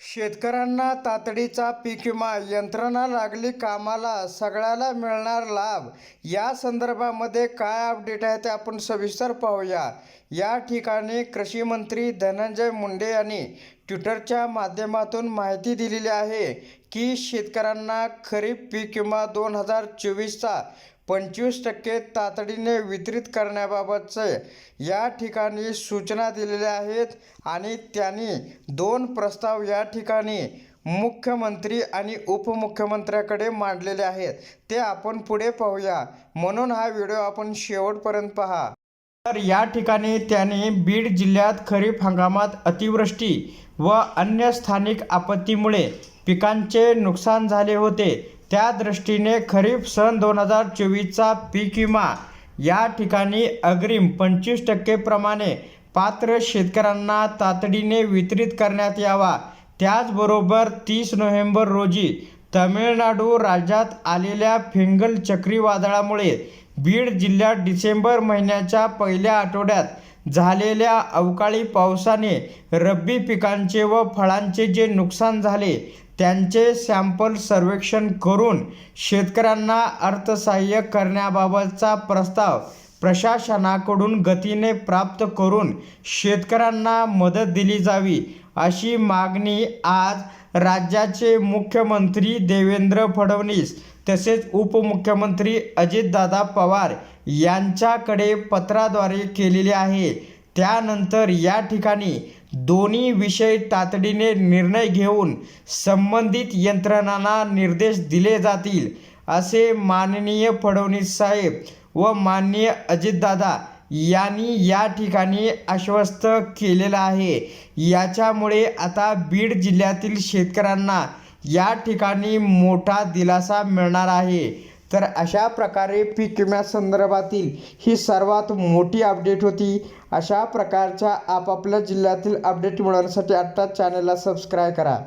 शेतकऱ्यांना तातडीचा पीक विमा यंत्रणा लागली कामाला सगळ्याला मिळणार लाभ. या संदर्भामध्ये काय अपडेट आहे ते आपण सविस्तर पाहूया. या ठिकाणी कृषी मंत्री धनंजय मुंडे यांनी ट्विटरच्या माध्यमातून माहिती दिलेली आहे की शेतकऱ्यांना खरीप पीक विमा दोन हजार चोवीसचा पंचवीस टक्के तातडीने वितरित करण्याबाबतचे या ठिकाणी सूचना दिलेल्या आहेत आणि त्यांनी दोन प्रस्ताव या ठिकाणी मुख्यमंत्री आणि उपमुख्यमंत्र्याकडे मांडलेले आहेत. ते आपण पुढे पाहूया. म्हणून हा व्हिडिओ आपण शेवटपर्यंत पहा. तर या ठिकाणी त्याने बीड जिल्ह्यात खरीप हंगामात अतिवृष्टी व अन्य स्थानिक आपत्तीमुळे पिकांचे नुकसान झाले होते. त्या दृष्टीने खरीप सन दोन हजार चोवीसचा पीक विमा. या ठिकाणी अग्रिम पंचवीस टक्केप्रमाणे पात्र शेतकऱ्यांना तातडीने वितरित करण्यात यावा. त्याचबरोबर तीस नोव्हेंबर रोजी तमिळनाडू राज्यात आलेल्या फिंगल चक्रीवादळामुळे बीड जिल्ह्यात डिसेंबर महिन्याच्या पहिल्या आठवड्यात झालेल्या अवकाळी पावसाने रब्बी पिकांचे व फळांचे जे नुकसान झाले त्यांचे सॅम्पल सर्वेक्षण करून शेतकऱ्यांना अर्थसहाय्य करण्याबाबतचा प्रस्ताव प्रशासनाकडून गतीने प्राप्त करून शेतकऱ्यांना मदत दिली जावी अशी मागणी आज राज्याचे मुख्यमंत्री देवेंद्र फडणवीस तसेच उपमुख्यमंत्री अजितदादा पवार यांच्याकडे पत्राद्वारे केलेली आहे. त्यानंतर या ठिकाणी दोन्ही विषय तातडीने निर्णय घेऊन संबंधित यंत्रणांना निर्देश दिले जातील असे माननीय फडणवीस साहेब व माननीय अजितदादा यांनी या ठिकाणी आश्वस्त केलेलं आहे. याच्यामुळे आता बीड जिल्ह्यातील शेतकऱ्यांना या ठिकाणी मोठा दिलासा मिळणार आहे. तर अशा प्रकारे पीक विम्यासंदर्भातील ही सर्वात मोठी अपडेट होती. अशा प्रकारच्या आपापल्या जिल्ह्यातील अपडेट मिळवण्यासाठी आत्ताच चॅनलला सबस्क्राईब करा.